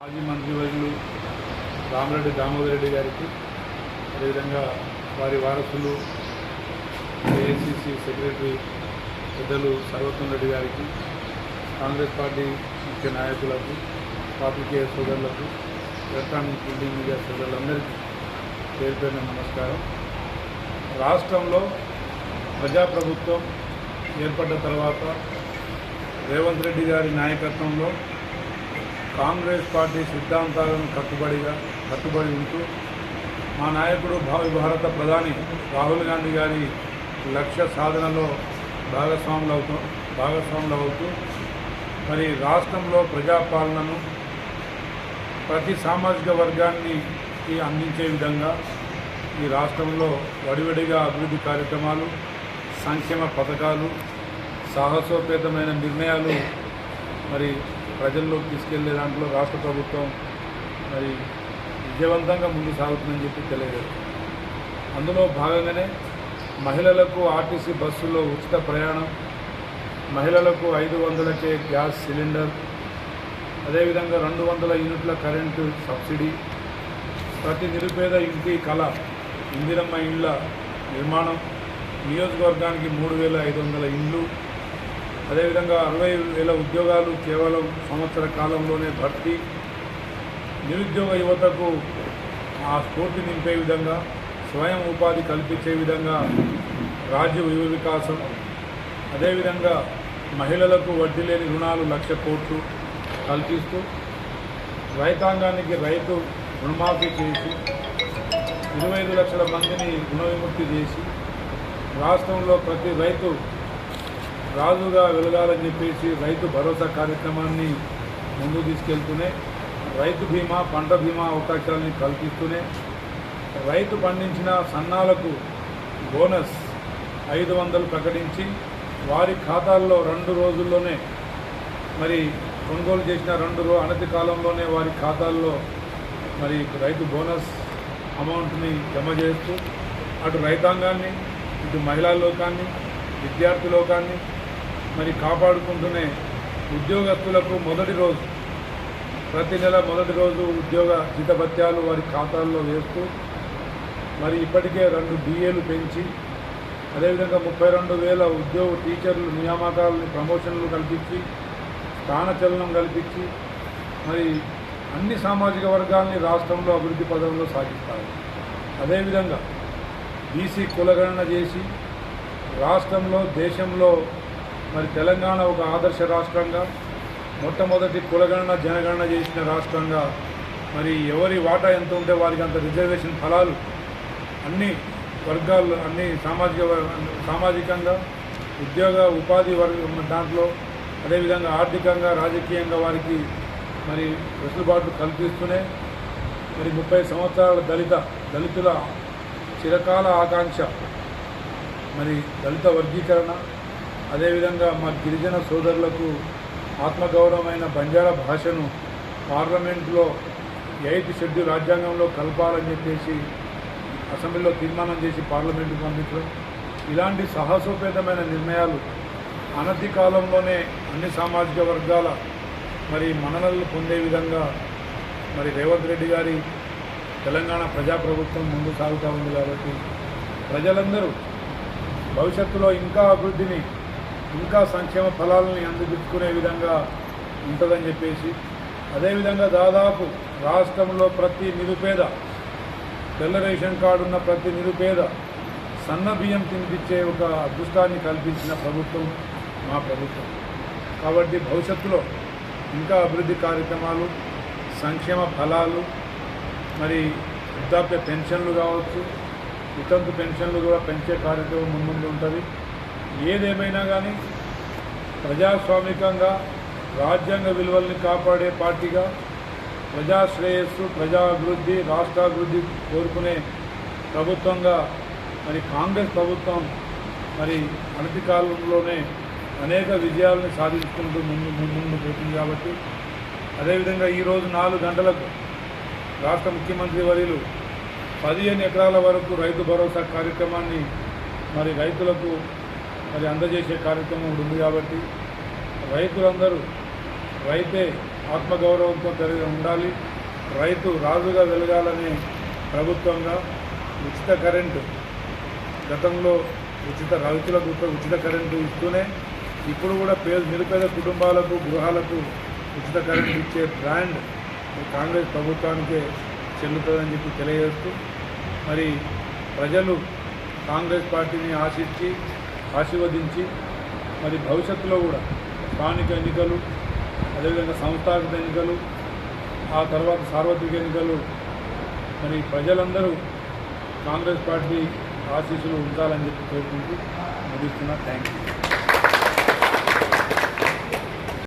మాజీ మంత్రివర్యులు రామరెడ్డి దామోదర్ రెడ్డి గారికి అదేవిధంగా వారి వారసులు ఏఐసిసి సెక్రటరీ పెద్దలు సర్వత్వం రెడ్డి గారికి కాంగ్రెస్ పార్టీ ముఖ్య నాయకులకు పాత్రికేయ సోదరులకు ఎలక్ట్రానిక్ ప్రింటింగ్ మీడియా సోదరులందరికీ పేరు పేరున నమస్కారం. రాష్ట్రంలో ప్రజాప్రభుత్వం ఏర్పడ్డ తర్వాత రేవంత్ రెడ్డి గారి నాయకత్వంలో కాంగ్రెస్ పార్టీ సిద్ధాంతాలను కట్టుబడిగా కట్టుబడి ఉంటూ మా నాయకుడు భావి భారత ప్రధాని రాహుల్ గాంధీ గారి లక్ష్య సాధనలో భాగస్వాములు అవుతూ భాగస్వాములు అవుతూ మరి రాష్ట్రంలో ప్రజాపాలనను ప్రతి సామాజిక వర్గాన్ని అందించే విధంగా ఈ రాష్ట్రంలో వడివడిగా అభివృద్ధి కార్యక్రమాలు సంక్షేమ పథకాలు సాహసోపేతమైన నిర్ణయాలు మరి ప్రజల్లోకి తీసుకెళ్ళే దాంట్లో రాష్ట్ర ప్రభుత్వం మరి విజయవంతంగా ముందు సాగుతుందని చెప్పి తెలియజేస్తుంది అందులో భాగంగానే మహిళలకు ఆర్టీసీ బస్సుల్లో ఉచిత ప్రయాణం మహిళలకు ఐదు వందలకే గ్యాస్ సిలిండర్ అదేవిధంగా రెండు వందల యూనిట్ల కరెంటు సబ్సిడీ ప్రతి నిరుపేద ఇంటి కళ ఇందిరమ్మ ఇండ్ల నిర్మాణం నియోజకవర్గానికి మూడు వేల ఐదు వందల ఇండ్లు అదేవిధంగా అరవై వేల ఉద్యోగాలు కేవలం సంవత్సర కాలంలోనే భర్తీ. నిరుద్యోగ యువతకు ఆ స్ఫూర్తి నింపే విధంగా స్వయం ఉపాధి కల్పించే విధంగా రాజ్య యువ వికాసం అదేవిధంగా మహిళలకు వడ్డీ లేని రుణాలు లక్ష కోట్లు కల్పిస్తూ రైతాంగానికి రైతు రుణమాఫీ చేసి ఇరవై ఐదు లక్షల మందిని రుణ విముక్తి చేసి రాష్ట్రంలో ప్రతి రైతు రాజుగా వెలగాలని చెప్పేసి రైతు భరోసా కార్యక్రమాన్ని ముందుకు తీసుకెళ్తూనే రైతు బీమా పంట బీమా అవకాశాలని కల్పిస్తూనే రైతు పండించిన సన్నాలకు బోనస్ ఐదు వందలు ప్రకటించి వారి ఖాతాల్లో రెండు రోజుల్లోనే మరి కొనుగోలు చేసిన రెండు రో అనతి కాలంలోనే వారి ఖాతాల్లో మరి రైతు బోనస్ అమౌంట్ని జమ చేస్తూ అటు రైతాంగాన్ని ఇటు మహిళా లోకాన్ని విద్యార్థి లోకాన్ని మరి కాపాడుకుంటూనే ఉద్యోగస్తులకు మొదటి రోజు ప్రతి నెల మొదటి రోజు ఉద్యోగ జీతభత్యాలు వారి ఖాతాల్లో వేస్తూ మరి ఇప్పటికే రెండు డిఏలు పెంచి అదేవిధంగా ముప్పై రెండు వేల ఉద్యోగ టీచర్లు నియామకాలని ప్రమోషన్లు కల్పించి స్థానచలనం కల్పించి మరి అన్ని సామాజిక వర్గాల్ని రాష్ట్రంలో అభివృద్ధి పదంలో సాగిస్తారు. అదేవిధంగా బీసీ కులగణన చేసి రాష్ట్రంలో దేశంలో మరి తెలంగాణ ఒక ఆదర్శ రాష్ట్రంగా మొట్టమొదటి కులగణన జనగణన చేసిన రాష్ట్రంగా మరి ఎవరి వాటా ఎంత ఉంటే వారికి అంత రిజర్వేషన్ ఫలాలు అన్ని వర్గాలు అన్ని సామాజిక సామాజికంగా ఉద్యోగ ఉపాధి వర్గ దాంట్లో అదేవిధంగా ఆర్థికంగా రాజకీయంగా వారికి మరి వెసులుబాటు కల్పిస్తూనే మరి ముప్పై సంవత్సరాల దళిత దళితుల చిరకాల ఆకాంక్ష మరి దళిత వర్గీకరణ అదేవిధంగా మా గిరిజన సోదరులకు ఆత్మగౌరవమైన బంజారా భాషను పార్లమెంట్లో ఎయిత్ షెడ్యూల్ రాజ్యాంగంలో కలపాలని చెప్పేసి అసెంబ్లీలో తీర్మానం చేసి పార్లమెంటుకు పంపించడం. ఇలాంటి సాహసోపేతమైన నిర్ణయాలు అనతి కాలంలోనే అన్ని సామాజిక వర్గాల మరి మన్ననలు పొందే విధంగా మరి రేవంత్ రెడ్డి గారి తెలంగాణ ప్రజాప్రభుత్వం ముందు సాగుతూ ఉంది కాబట్టి ప్రజలందరూ భవిష్యత్తులో ఇంకా అభివృద్ధిని ఇంకా సంక్షేమ ఫలాలని అందిపుచ్చుకునే విధంగా ఉంటుందని చెప్పేసి అదేవిధంగా దాదాపు రాష్ట్రంలో ప్రతి నిరుపేద తెల్ల రేషన్ కార్డు ఉన్న ప్రతి నిరుపేద సన్న బియ్యం తినిపించే ఒక అదృష్టాన్ని కల్పించిన ప్రభుత్వం మా ప్రభుత్వం. కాబట్టి భవిష్యత్తులో ఇంకా అభివృద్ధి కార్యక్రమాలు సంక్షేమ ఫలాలు మరి వృద్ధాప్య పెన్షన్లు కావచ్చు వితంతు పెన్షన్లు కూడా పెంచే కార్యక్రమం ముందు ఉంటుంది. ఏదేమైనా కానీ ప్రజాస్వామికంగా రాజ్యాంగ విలువల్ని కాపాడే పార్టీగా ప్రజాశ్రేయస్సు ప్రజాభివృద్ధి రాష్ట్రాభివృద్ధి కోరుకునే ప్రభుత్వంగా మరి కాంగ్రెస్ ప్రభుత్వం మరి అనతి కాలంలోనే అనేక విజయాలను సాధించుకుంటూ ముందు ముందు పోతుంది కాబట్టి అదేవిధంగా ఈరోజు నాలుగు గంటలకు రాష్ట్ర ముఖ్యమంత్రి వర్యులు పదిహేను ఎకరాల వరకు రైతు భరోసా కార్యక్రమాన్ని మరి రైతులకు మరి అందజేసే కార్యక్రమం ఉంది కాబట్టి రైతులందరూ రైతే ఆత్మగౌరవంతో కలిగి ఉండాలి. రైతు రాజుగా వెలగాలనే ప్రభుత్వంగా ఉచిత కరెంటు గతంలో ఉచిత రైతులకు ఉచిత కరెంటు ఇస్తూనే ఇప్పుడు కూడా పేద నిరుపేద కుటుంబాలకు గృహాలకు ఉచిత కరెంటు ఇచ్చే బ్రాండ్ ఈ కాంగ్రెస్ ప్రభుత్వానికే చెల్లుతుందని చెప్పి తెలియజేస్తూ మరి ప్రజలు కాంగ్రెస్ పార్టీని ఆశించి ఆశీర్వదించి మరి భవిష్యత్తులో కూడా స్థానిక ఎన్నికలు అదేవిధంగా సంస్థాగత ఎన్నికలు ఆ తర్వాత సార్వత్రిక ఎన్నికలు మరి ప్రజలందరూ కాంగ్రెస్ పార్టీ ఆశీస్సులు ఉంచాలని చెప్పి కోరుకుంటూ ముగిస్తున్నా. Thank you